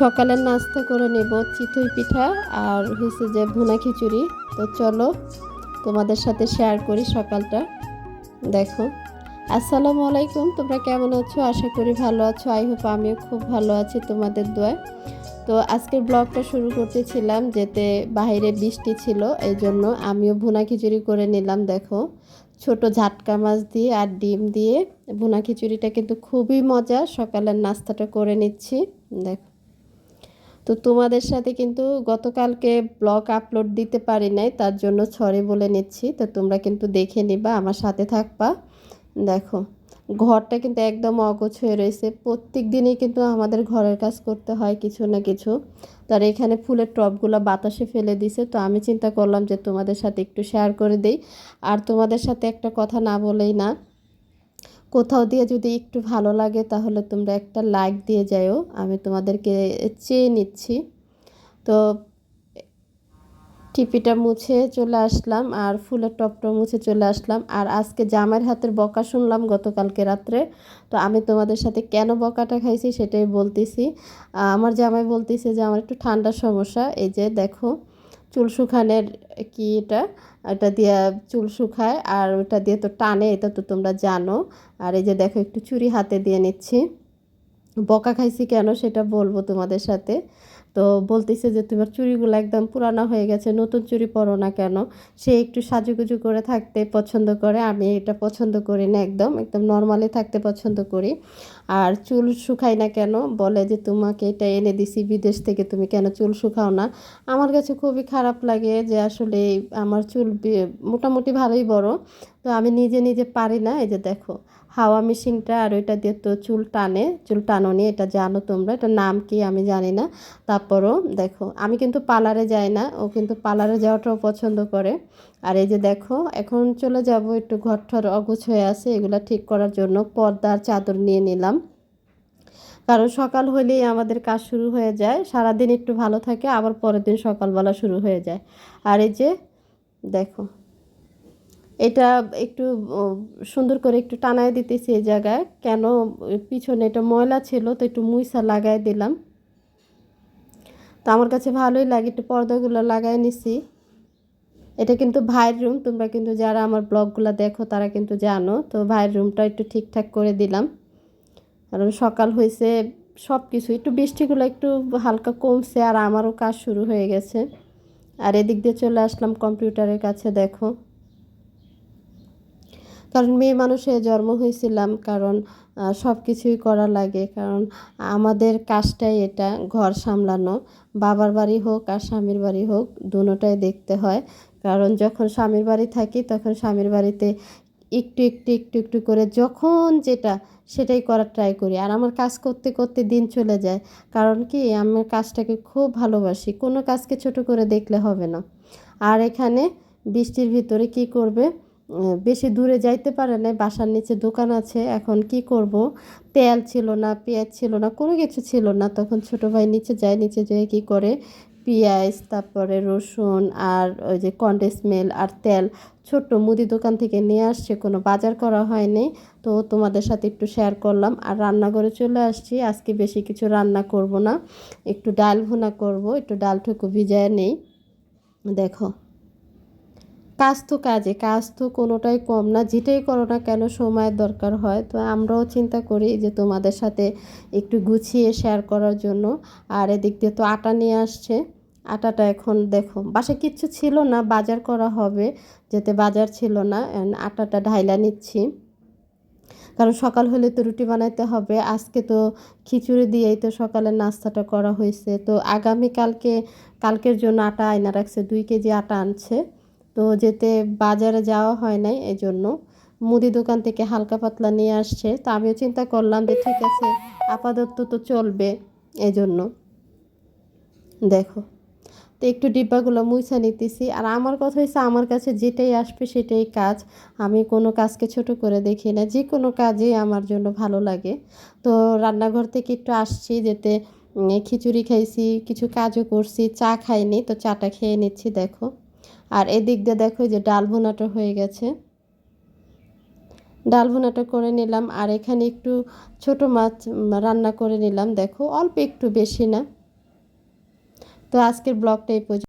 সকালের নাস্তা করে নেব চিতই পিঠা আর হচ্ছে যে ভুনা খিচুড়ি। তো চলো তোমাদের সাথে শেয়ার করি সকালটা। দেখো। আসসালামু আলাইকুম, তোমরা কেমন আছো? আশা করি ভালো আছো। আই হোপ আমিও খুব ভালো আছি তোমাদের দোয়ায়। তো আজকের ব্লগটা শুরু করতেছিলাম যেতে বাইরে বৃষ্টি ছিল এই জন্য আমিও ভুনা খিচুড়ি করে নিলাম, দেখো। ছোট ঝাটকা মাছ দিয়ে আর ডিম দিয়ে। ভুনা খিচুড়িটা কিন্তু খুবই মজা। সকালের নাস্তাটা করে নিচ্ছি, দেখো। তো তোমাদের সাথে কিন্তু গতকালকে ব্লগ আপলোড দিতে পারি নাই, তার জন্য ছড়ে বলে নিচ্ছি। তো তোমরা কিন্তু দেখে নিবা, আমার সাথে থাকবা। দেখো, ঘরটা কিন্তু একদম অগোছ হয়ে রয়েছে। প্রত্যেক দিনই কিন্তু আমাদের ঘরের কাজ করতে হয় কিছু না কিছু। তার এখানে ফুলের টবগুলো বাতাসে ফেলে দিছে, তো আমি চিন্তা করলাম যে তোমাদের সাথে একটু শেয়ার করে দেই। আর তোমাদের সাথে একটা কথা না বলেই না কোথাও দিয়ে যদি একটু ভালো লাগে তাহলে তোমরা একটা লাইক দিয়ে যাও আমি তোমাদেরকে চেয়ে নিচ্ছি। তো টিপিটা মুছে চলে আসলাম আর ফুলের টপটা মুছে চলে আসলাম। আর আজকে জামাইয়ের হাতের বকা শুনলাম গতকালকে রাত্রে, তো আমি তোমাদের সাথে কেন বকাটা খাইছি সেটাই বলতেছি। আমার জামাই বলতেছে যে আমার একটু ঠান্ডার সমস্যা, এই যে দেখো। চুল শুকানের কি এটা? এটা দিয়ে চুল শুকায় আর ওটা দিয়ে তো টানে, এটা তো তোমরা জানো। আর এই যে দেখো, একটু চুরি হাতে দিয়ে নিচ্ছি। বকা খাইছি কেন সেটা বলব তোমাদের সাথে। তো বলতেছে যে, তোমার চুড়িগুলো একদম পুরানো হয়ে গেছে, নতুন চুড়ি পরো না কেন? সে একটু সাজুগুজু করে থাকতে পছন্দ করে, আমি এটা পছন্দ করি না একদম একদম নর্মালি থাকতে পছন্দ করি। আর চুল শুকাই না কেন? বলে যে, তোমাকে এটা এনে দিছি, বিদেশ থেকে তুমি কেন চুল শুকাও না? আমার কাছে খুবই খারাপ লাগে যে, আসলে আমার চুল মোটামুটি ভালোই বড়। তো আমি নিজে নিজে পারি না। এই যে দেখো, হাওয়া মেশিনটা আর ওইটা দিয়ে তো চুল টানে, চুল টানোনি, এটা জানো তোমরা এটা নাম কি আমি জানি না। তারপরও দেখো, আমি কিন্তু পার্লারে যাই না, ও কিন্তু পার্লারে যাওয়াটাও পছন্দ করে। আর এই যে দেখো, এখন চলে যাব একটু ঘর ঠর অগুছ হয়ে আছে, এগুলো ঠিক করার জন্য পর্দার চাদর নিয়ে নিলাম। কারণ সকাল হলেই আমাদের কাজ শুরু হয়ে যায়, সারাদিন একটু ভালো থাকে, আবার পরের দিন সকালবেলা শুরু হয়ে যায়। আর এই যে দেখো এটা একটু সুন্দর করে একটু টানায় দিতেছি এই জায়গায়। কেন? পিছনে এটা ময়লা ছিল, তো একটু মুইসা লাগাই দিলাম। তো আমার কাছে ভালোই লাগে, একটু পর্দাগুলো লাগাই নিছি। এটা কিন্তু ভাইয়ের রুম, তোমরা কিন্তু যারা আমার ব্লগগুলো দেখো, তারা কিন্তু জানো। তো ভাইয়ের রুমটা একটু ঠিকঠাক করে দিলাম। কারণ সকাল হয়েছে সব কিছু একটু বৃষ্টিগুলো একটু হালকা কমছে, আর আমারও কাজ শুরু হয়ে গেছে। আর এদিক দিয়ে চলে আসলাম কম্পিউটারের কাছে, দেখো। কারণ মেয়ে মানুষে জন্ম হয়েছিলাম, কারণ সব কিছুই করা লাগে। কারণ আমাদের কাজটাই এটা, ঘর সামলানো। বাবার বাড়ি হোক আর স্বামীর বাড়ি হোক, দুটোটাই দেখতে হয়। কারণ যখন স্বামীর বাড়ি থাকি, তখন স্বামীর বাড়িতে একটু একটু একটু একটু করে যখন যেটা, সেটাই করার ট্রাই করি। আর আমার কাজ করতে করতে দিন চলে যায়। কারণ কি আমার কাজটাকে খুব ভালোবাসি। কোনো কাজকে ছোট করে দেখলে হবে না। আর এখানে বৃষ্টির ভিতরে কি করবে? বেশি দূরে যাইতে পারে না বাসার নিচে দোকান আছে, এখন কি করব? তেল ছিল না, পেঁয়াজ ছিল না, কোনো কিছু ছিল না। তখন ছোট ভাই নিচে যায়, নিচে যেয়ে কি করে? পেঁয়াজ, তারপরে রসুন আর ওই যে কন্ডেসমেল আর তেল ছোট্ট মুদি দোকান থেকে নিয়ে আসছে, কোনো বাজার করা হয়নি। তো তোমাদের সাথে একটু শেয়ার করলাম। আর রান্নাঘরে চলে আসছি, আজকে বেশি কিছু রান্না করব না। একটু ডাল ভুনা করব, একটু ডাল ঠুকু ভিজায় নেই। দেখো। কাজ তো কাজে, কাজ তো কোনোটাই কম না, যেটাই করো না কেন সময়ের দরকার হয়। তো আমরাও চিন্তা করি যে তোমাদের সাথে একটু গুছিয়ে শেয়ার করার জন্য। আর এদিক দিয়ে তো আটা নিয়ে আসছে। আটাটা এখন দেখো, বাসায় কিচ্ছু ছিল না, বাজার করা হবে, যেতে বাজার ছিল না। আটাটা ঢাইলা নিচ্ছি। কারণ সকাল হলে তো রুটি বানাইতে হবে, আজকে তো খিচুড়ি দিয়েই তো সকালের নাস্তাটা করা হয়েছে। তো আগামীকালকে, কালকের জন্য আটা আয়না রাখছে, দুই কেজি আটা আনছে। তো যেতে বাজারে যাওয়া হয় নাই এই জন্য মুদি দোকান থেকে হালকা পাতলা নিয়ে আসছে। তো আমিও চিন্তা করলাম যে ঠিক আছে, আপাতত তো চলবে এই জন্য দেখো, তো একটু ডিব্বাগুলো মুছা নিতেছি। আর আমার কথা হয়েছে আমার কাছে যেটাই আসবে সেটাই কাজ। আমি কোনো কাজকে ছোট করে দেখি না, যে কোনো কাজই আমার জন্য ভালো লাগে। তো রান্নাঘর থেকে একটু আসছি যেতে খিচুড়ি খাইছি, কিছু কাজও করছি, চা খাইনি, তো চাটা খেয়ে নিচ্ছি, দেখো। আর এদিক দিয়ে দেখো যে ডাল ভুনাটা হয়ে গেছে। ডাল ভুনাটা করে নিলাম আর এখানে একটু ছোট মাছ রান্না করে নিলাম। দেখো অল্প একটু বেশি না। তো আজকের ব্লগটা এই পর্যন্ত।